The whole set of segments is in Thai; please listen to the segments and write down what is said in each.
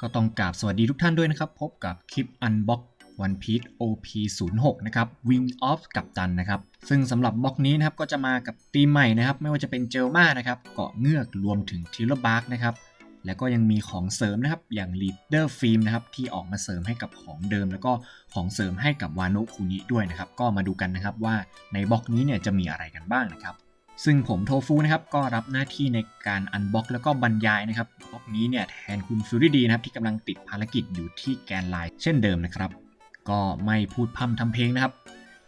ก็ต้องกราบสวัสดีทุกท่านด้วยนะครับ พบกับคลิป Unbox One Piece OP 0 6นะครับ Wing of กับตันนะครับ ซึ่งสำหรับบล็อกนี้นะครับก็จะมากับธีมใหม่นะครับ ไม่ว่าจะเป็นเจลมานะครับเกาะเงือกรวมถึงทิลบาร์กนะครับแล้วก็ยังมีของเสริมนะครับอย่าง Leader Film นะครับที่ออกมาเสริมให้กับของเดิม แล้วก็ของเสริมให้กับวานุคุนิด้วยนะครับ ก็มาดูกันนะครับว่าในบล็อกนี้เนี่ยจะมีอะไรกันบ้างนะครับ ซึ่งผมโทฟูนะครับก็รับหน้าที่ในการอันบ็อกแล้วก็บรรยายนะครับบล็อกนี้เนี่ยแทนคุณฟิลลี่ดีนะครับที่กำลังติดภารกิจอยู่ที่แกนไลน์เช่นเดิมนะครับ ก็ไม่พูดพร่ำทำเพลงนะครับ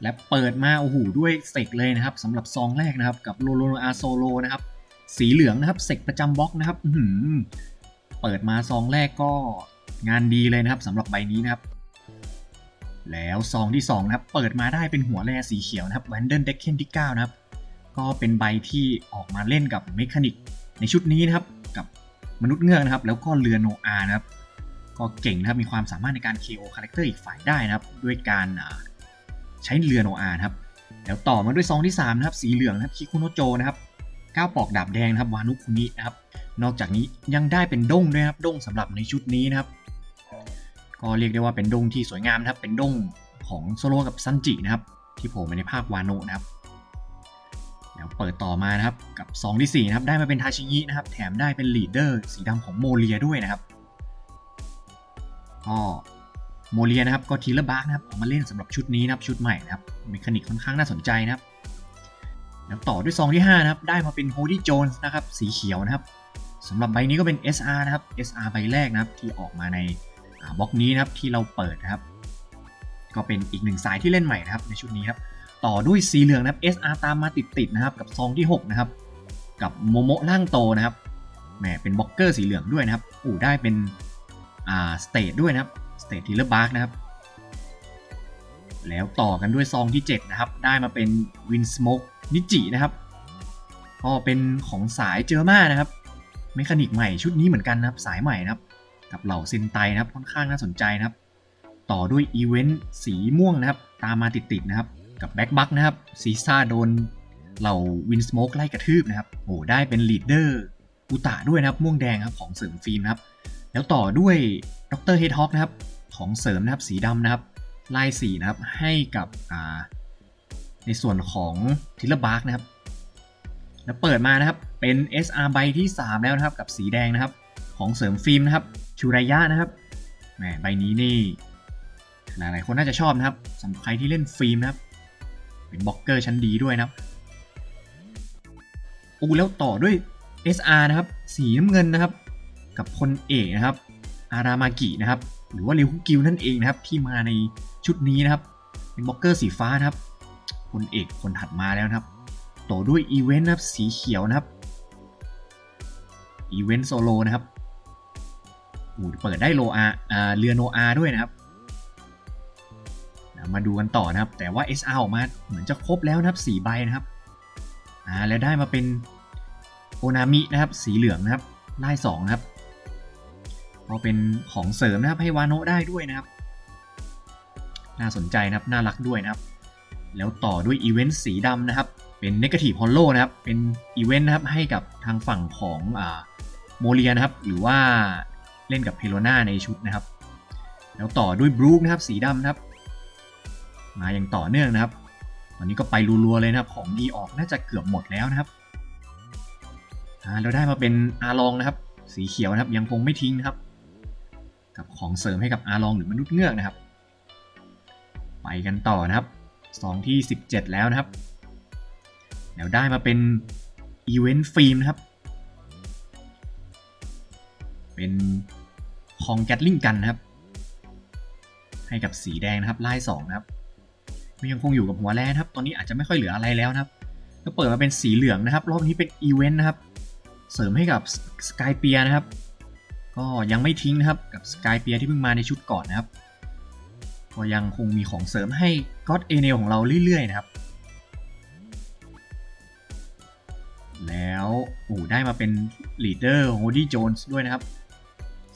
และเปิดมาโอ้โหด้วยเสกเลยนะครับสำหรับซองแรกนะครับกับโลโลอาโซโลนะครับสีเหลืองนะครับเสกประจำบล็อกนะครับเปิดมาซองแรกก็งานดีเลยนะครับสำหรับใบนี้นะครับแล้วซองที่2นะครับเปิดมาได้เป็นหัวแร่สีเขียวนะครับแวนเดนเด็กเคนที่9นะครับ ก็เป็นใบที่ออกมาเล่นกับเมคานิกในชุดนี้นะครับกับมนุษย์เงือกนะครับ แล้วก็เรือโนอานะครับ ก็เก่งนะครับมีความสามารถในการ KO คาแรคเตอร์อีกฝ่ายได้นะครับ ด้วยการใช้เรือโนอาครับแล้วต่อมาด้วยซองที่3นะครับสีเหลืองนะครับคิคุโนโจนะครับก้าวปอกดาบแดงนะครับวานุคุนินะครับนอกจากนี้ยังได้เป็นด้งด้วยครับด้งสำหรับในชุดนี้นะครับ ก็เรียกได้ว่าเป็นด้งที่สวยงามนะครับเป็นด้งของโซโลกับซันจินะครับที่โผล่มาในภาควาโนะนะครับ เปิดต่อมานะครับ กับซองที่ 4 นะครับ ได้มาเป็นทาชิงินะครับ แถมได้เป็นลีดเดอร์สีดำของโมเลียด้วยนะครับ ก็โมเลียนะครับก็ทีละบาร์กนะครับออกมาเล่นสำหรับชุดนี้นะครับชุดใหม่นะครับเมคานิกค่อนข้างน่าสนใจนะครับแล้วต่อด้วยซองที่5นะครับได้มาเป็นโฮดี้โจนส์นะครับสีเขียวนะครับสำหรับใบนี้ก็เป็น SR นะครับ SR ใบแรกนะครับที่ออกมาในบล็อกนี้นะครับที่เราเปิดนะครับ ก็เป็นอีกหนึ่งสายที่เล่นใหม่นะครับในชุดนี้ครับ ต่อด้วยสีเหลืองนะครับ SR ตามมาติดๆนะครับกับซองที่ 6 นะครับ กับโมโมะล่างโตนะครับแหมเป็นบล็อกเกอร์สีเหลืองด้วยนะครับอู้ได้เป็นอ่าสเตทด้วยนะครับสเตททีเลอร์บาร์กนะครับ แล้วต่อกันด้วยซองที่ 7 นะครับ ได้มาเป็นวินสโมกนิจินะครับก็เป็นของสายเจอมานะครับเมคานิกใหม่ชุดนี้เหมือนกันนะครับ สายใหม่นะครับ กับเหล่าเซนไตนะครับค่อนข้างน่าสนใจนะครับ ต่อด้วยอีเวนต์สีม่วงนะครับ ตามมาติดๆนะครับ กับแบ็กบัคนะครับซีซ่าโดนเหล่าวินสโมกไล่กระทืบนะครับโอ้ได้เป็นลีดเดอร์อุตะด้วยนะครับม่วงแดงครับของเสริมฟิล์มนะครับแล้วต่อด้วยดรเฮดฮอกนะครับของเสริมนะครับสีดำนะครับลายสีนะครับให้กับอ่าในส่วนของทิลบาร์กนะครับแล้วเปิดมานะครับเป็น SR ใบที่ 3 แล้วนะครับกับสีแดงนะครับของเสริมฟิล์มนะครับชูรายะนะครับแหมใบนี้นี่หลายๆคนน่าจะชอบนะครับสำหรับใครที่เล่นฟิล์มนะครับ เป็นบล็อกเกอร์ชั้นดีด้วยนะครับโอ้แล้วต่อด้วย SR นะครับ สีน้ำเงินนะครับ กับคนเอกนะครับ อารามากินะครับ หรือว่าริวคุกิวนั่นเองนะครับ ที่มาในชุดนี้นะครับ เป็นบล็อกเกอร์สีฟ้านะครับคนเอกคนถัดมาแล้วนะครับ ต่อด้วยอีเวนต์นะครับ สีเขียวนะครับ อีเวนต์โซโลนะครับอูเปิดได้โลอาเรือโนอาด้วยนะครับ มาดูกันต่อนะครับ แต่ว่า SR ออกมาเหมือนจะครบแล้วนะครับ4ใบนะครับอ่าแล้วได้มาเป็นโอนามินะครับ สีเหลืองนะครับไล่2นะครับก็เป็นของเสริมนะครับให้วาโนะได้ด้วยนะครับ น่าสนใจนะครับน่ารักด้วยนะครับ แล้วต่อด้วยอีเวนต์สีดำนะครับ เป็นเนกาทีฟฮอลโลนะครับ เป็นอีเวนต์นะครับให้กับทางฝั่งของอ่าโมเลียนะครับ หรือว่าเล่นกับเพโลนาในชุดนะครับ แล้วต่อด้วยบรูคนะครับสีดำนะครับ มาอย่างต่อเนื่องนะครับวันนี้ก็ไปรัวๆเลยนะครับ ของดีออกน่าจะเกือบหมดแล้วนะครับเราได้มาเป็นอาลองนะครับ สีเขียวนะครับยังคงไม่ทิ้งนะครับ กับของเสริมให้กับอาลองหรือมนุษย์เงือกนะครับ ไปกันต่อนะครับสองที่ 17 แล้วนะครับแล้วได้มาเป็นอีเวนต์ฟิล์มนะครับ เป็นคองแกตลิงกันนะครับ ให้กับสีแดงนะครับไล่สองนะครับ ยังคงอยู่กับหัวแร่นะครับ ตอนนี้อาจจะไม่ค่อยเหลืออะไรแล้วนะครับก็เปิดมาเป็นสีเหลืองนะครับ รอบนี้เป็นอีเวนต์นะครับ เสริมให้กับสกายเปียนะครับ ก็ยังไม่ทิ้งนะครับกับสกายเปียที่เพิ่งมาในชุดก่อนนะครับ ก็ยังคงมีของเสริมให้ก็อดเอเนลของเราเรื่อยๆนะครับ แล้วโอ้ได้มาเป็นลีดเดอร์โฮดี้โจนส์ด้วยนะครับ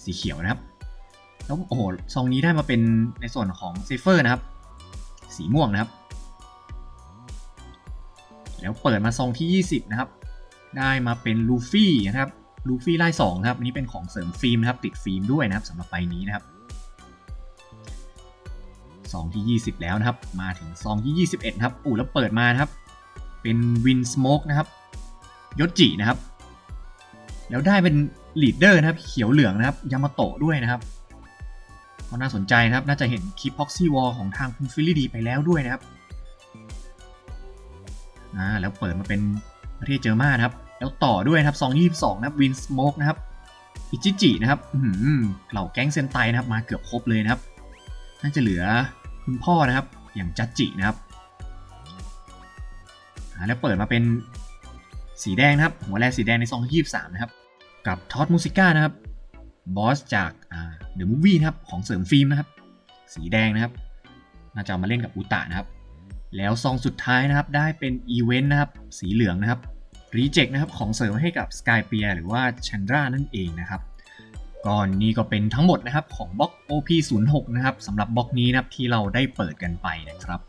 สีเขียวนะครับแล้วโอ้โหซองนี้ได้มาเป็นในส่วนของเซฟเฟอร์นะครับ สีม่วงนะครับ แล้วเปิดมาซองที่ 20 นะครับ ได้มาเป็นลูฟี่นะครับลูฟี่ไล่สองนะครับ อันนี้เป็นของเสริมฟิล์มนะครับ ติดฟิล์มด้วยนะครับสำหรับใบนี้นะครับซองที่ 20 แล้วนะครับ มาถึงซองที่ 21นะครับอู้แล้วเปิดมานะครับ เป็นวินสโมกนะครับยศจินะครับ แล้วได้เป็นลีดเดอร์นะครับ เขียวเหลืองนะครับ ยามาโตะด้วยนะครับ ก็น่าสนใจนะครับ น่าจะเห็นคลิปพ็อกซี่วอลของทางคุณฟิลลี่ดีไปแล้วด้วยนะครับ อ่า แล้วเปิดมาเป็นประเทศเจอมานะครับ แล้วต่อด้วยนะครับ 222 นะครับวินสโมกนะครับ อิจิจินะครับอื้อหือเหล่าแก๊งเซนไตนะครับ มาเกือบครบเลยนะครับ น่าจะเหลือคุณพ่อนะครับ อย่างจัจจินะครับ อ่า แล้วเปิดมาเป็นสีแดงนะครับ หัวแรกสีแดงในซองที่23 นะครับ กับทอตมูสิก้านะครับ บอสจากเดอะมูฟวี่นะครับของเสริมฟิล์มนะครับ สีแดงนะครับ น่าจะามาเล่นกับอุตะนะครับ แล้วซองสุดท้ายนะครับได้เป็นอีเวนต์นะครับ สีเหลืองนะครับรีเจ็คนะครับของเสริมให้กับสกายเปียหรือว่าชันดรานั่นเองนะครับก่อนนี้ก็เป็นทั้งหมดนะครับของบล็อก OP06 นะครับสำหรับบล็อกนี้นะครับที่เราได้เปิดกันไปนะครับ